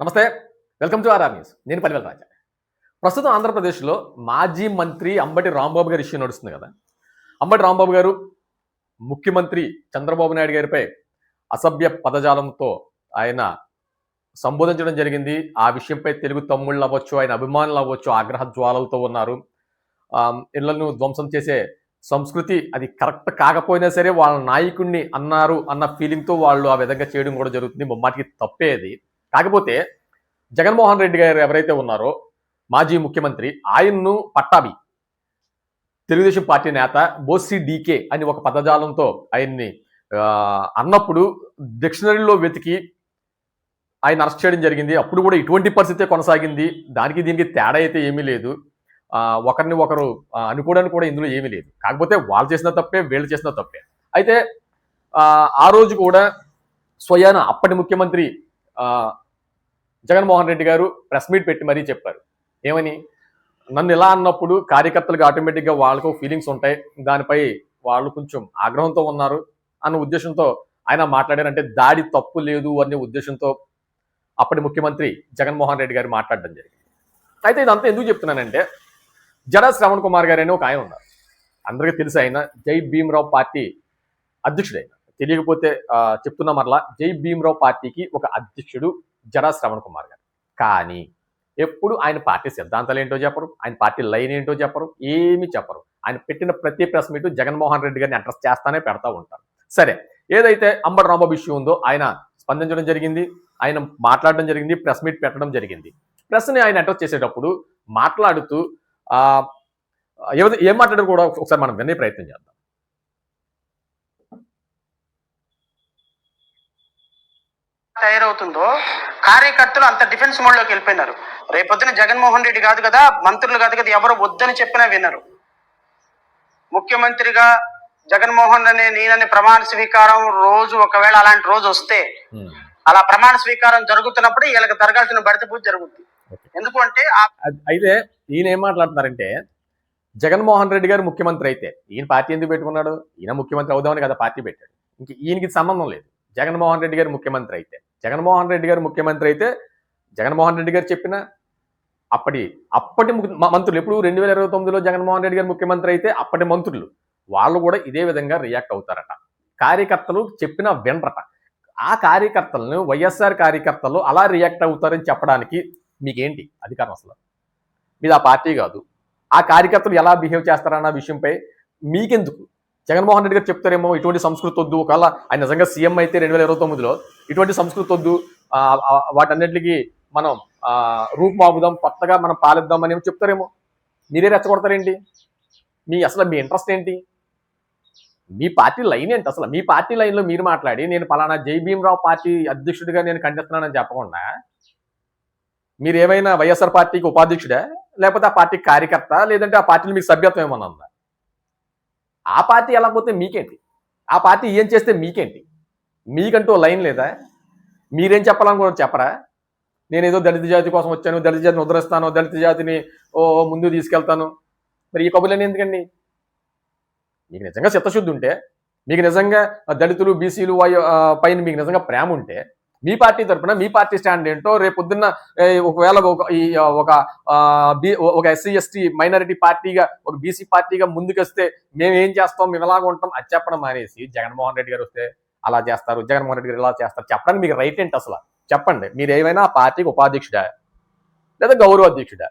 నమస్తే welcome to RR news. నేను పల్లివెల రాజా. ప్రస్తుతం ఆంధ్రప్రదేశ్లో మాజీ మంత్రి అంబటి రాంబాబు గారి ఇష్యూ నడుస్తుంది కదా. అంబటి రాంబాబు గారు ముఖ్యమంత్రి చంద్రబాబు నాయుడు గారిపై అసభ్య పదజాలంతో ఆయన సంబోధించడం జరిగింది. ఆ విషయంపై తెలుగు తమ్ముళ్ళు అవ్వచ్చు ఆయన అభిమానులు అవ్వచ్చు ఆగ్రహ జ్వాలలతో ఉన్నారు. ఇళ్ళను ధ్వంసం చేసే సంస్కృతి అది కరెక్ట్ కాకపోయినా సరే వాళ్ళ నాయకుడిని అన్నారు అన్న ఫీలింగ్తో వాళ్ళు ఆ విధంగా చేయడం కూడా జరుగుతుంది. ముమ్మాటికి తప్పేది కాకపోతే జగన్మోహన్ రెడ్డి గారు ఎవరైతే ఉన్నారో మాజీ ముఖ్యమంత్రి ఆయన్ను పట్టాభి తెలుగుదేశం పార్టీ నేత బోసి డీకే అని ఒక పదజాలంతో ఆయన్ని అన్నప్పుడు డిక్షనరీలో వెతికి ఆయన అరెస్ట్ చేయడం జరిగింది. అప్పుడు కూడా ఇటువంటి పరిస్థితే కొనసాగింది. దానికి దీనికి తేడా అయితే ఏమీ లేదు. ఒకరిని ఒకరు అనుకోవడానికి కూడా ఇందులో ఏమీ లేదు. కాకపోతే వాళ్ళు చేసిన తప్పే వీళ్ళు చేసిన తప్పే. అయితే ఆ, రోజు కూడా స్వయాన అప్పటి ముఖ్యమంత్రి జగన్మోహన్ రెడ్డి గారు ప్రెస్ మీట్ పెట్టి మరీ చెప్పారు. ఏమని? నన్ను ఇలా అన్నప్పుడు కార్యకర్తలకు ఆటోమేటిక్గా వాళ్ళకు ఫీలింగ్స్ ఉంటాయి. దానిపై వాళ్ళు కొంచెం ఆగ్రహంతో ఉన్నారు అన్న ఉద్దేశంతో ఆయన మాట్లాడారంటే దాడి తప్పు లేదు అనే ఉద్దేశంతో అప్పటి ముఖ్యమంత్రి జగన్మోహన్ రెడ్డి గారు మాట్లాడడం జరిగింది. అయితే ఇదంతా ఎందుకు చెప్తున్నానంటే జడ శ్రవణ్ కుమార్ గారు అని ఒక ఆయన ఉన్నారు. అందరికీ తెలుసు ఆయన జై భీమ్రావు పార్టీ అధ్యక్షుడైన. తెలియకపోతే చెప్తున్నా మరలా జై భీమరావు పార్టీకి ఒక అధ్యక్షుడు జడా శ్రవణ్ కుమార్ గారు. కానీ ఎప్పుడు ఆయన పార్టీ సిద్ధాంతాలు ఏంటో చెప్పరు ఆయన పార్టీ లైన్ ఏంటో చెప్పరు ఏమీ చెప్పరు. ఆయన పెట్టిన ప్రతి ప్రెస్ మీట్ జగన్మోహన్ రెడ్డి గారిని అడ్రస్ చేస్తానే పెడతా ఉంటారు. సరే ఏదైతే అంబటి రాంబాబు ఇష్యూ ఉందో ఆయన స్పందించడం జరిగింది ఆయన మాట్లాడడం జరిగింది ప్రెస్ మీట్ పెట్టడం జరిగింది. ప్రెస్ని ఆయన అడ్రస్ చేసేటప్పుడు మాట్లాడుతూ ఏం మాట్లాడారు కూడా ఒకసారి మనం వినే ప్రయత్నం చేద్దాం. తయారవుతుందో కార్యకర్తలు అంత డిఫెన్స్ మోడ్లోకి వెళ్ళిపోయినారు. రేపొద్దున జగన్మోహన్ రెడ్డి కాదు కదా మంత్రులు కాదు కదా ఎవరు వద్దని చెప్పినా వినరు. ముఖ్యమంత్రిగా జగన్మోహన్ అనే నేననే ప్రమాణ స్వీకారం రోజు ఒకవేళ అలాంటి రోజు వస్తే అలా ప్రమాణ స్వీకారం జరుగుతున్నప్పుడు వీళ్ళకి జరగాల్సిన భర్త పూజ జరుగుతుంది ఓకే. ఎందుకు అంటే ఆ అద్- అయితే ఈయన ఏం మాట్లాడుతున్నారంటే జగన్మోహన్ రెడ్డి గారు ముఖ్యమంత్రి అయితే ఈయన పార్టీ ఎందుకు పెట్టుకున్నాడు? ఈయన ముఖ్యమంత్రి అవుదామని కదా పార్టీ పెట్టాడు. ఇంక ఈయనకి సంబంధం లేదు. జగన్మోహన్ రెడ్డి గారు ముఖ్యమంత్రి అయితే. జగన్మోహన్ రెడ్డి గారు ముఖ్యమంత్రి అయితే జగన్మోహన్ రెడ్డి గారు చెప్పిన అప్పటి అప్పటి ముఖ్య- మంత్రులు ఎప్పుడు రెండు వేల ఇరవై తొమ్మిదిలో జగన్మోహన్ రెడ్డి గారు ముఖ్యమంత్రి అయితే అప్పటి మంత్రులు వాళ్ళు కూడా ఇదే విధంగా రియాక్ట్ అవుతారట. కార్యకర్తలు చెప్పిన వినరట. ఆ కార్యకర్తలను వైఎస్ఆర్ కార్యకర్తలు అలా రియాక్ట్ అవుతారని చెప్పడానికి మీకేంటి అధికారం అసలు? మీది ఆ పార్టీ కాదు. ఆ కార్యకర్తలు ఎలా బిహేవ్ చేస్తారన్న విషయంపై మీకెందుకు జగన్మోహన్ రెడ్డి గారు చెప్తారేమో ఇటువంటి సంస్కృతి వద్దు. ఒకవేళ ఆయన నిజంగా సీఎం అయితే రెండు వేల ఇరవై తొమ్మిదిలో ఇటువంటి సంస్కృతి వద్దు. వాటన్నిటికీ మనం రూపుమాపుదాం కొత్తగా మనం పాలిద్దాం అని ఏమో చెప్తారేమో. మీరే రెచ్చగొడతారేంటి? మీ అసలు మీ ఇంట్రెస్ట్ ఏంటి? మీ పార్టీ లైన్ ఏంటి అసలు? మీ పార్టీ లైన్లో మీరు మాట్లాడి నేను పలానా జై భీమరావు పార్టీ అధ్యక్షుడిగా నేను ఖండిస్తున్నానని చెప్పకుండా మీరు ఏమైనా వైఎస్ఆర్ పార్టీకి ఉపాధ్యక్షుడా? లేకపోతే ఆ పార్టీ కార్యకర్త? లేదంటే ఆ పార్టీలో మీకు సభ్యత్వం ఏమన్నా ఉందా? ఆ పార్టీ ఎలా పోతే మీకేంటి? ఆ పార్టీ ఏం చేస్తే మీకేంటి? మీకంటూ లైన్ లేదా? మీరేం చెప్పాలని కూడా చెప్పరా? నేను ఏదో దళిత జాతి కోసం వచ్చాను దళిత జాతిని ఉద్ధరిస్తాను దళిత జాతిని ఓ ముందు తీసుకెళ్తాను. మరి ఈ కబుర్లని ఎందుకండి? మీకు నిజంగా చిత్తశుద్ధి ఉంటే మీకు నిజంగా దళితులు బీసీలు పైన మీకు నిజంగా ప్రేమ ఉంటే మీ పార్టీ తరపున మీ పార్టీ స్టాండ్ ఏంటో రేపు పొద్దున్న ఒకవేళ ఒక ఈ ఒక ఆ, ఒక ఎస్సీ ఎస్టీ మైనారిటీ పార్టీగా ఒక బీసీ పార్టీగా ముందుకొస్తే మేము ఏం చేస్తాం? మేము ఎలాగ ఉంటాం? అది చెప్పడం మానేసి జగన్మోహన్ రెడ్డి గారు వస్తే అలా చేస్తారు. జగన్మోహన్ రెడ్డి గారు ఇలా చేస్తారు. చెప్పడానికి మీకు రైట్ ఏంటి అసలు? చెప్పండి. మీరు ఏమైనా ఆ పార్టీకి ఉపాధ్యక్షుడా? లేదా గౌరవ అధ్యక్షుడా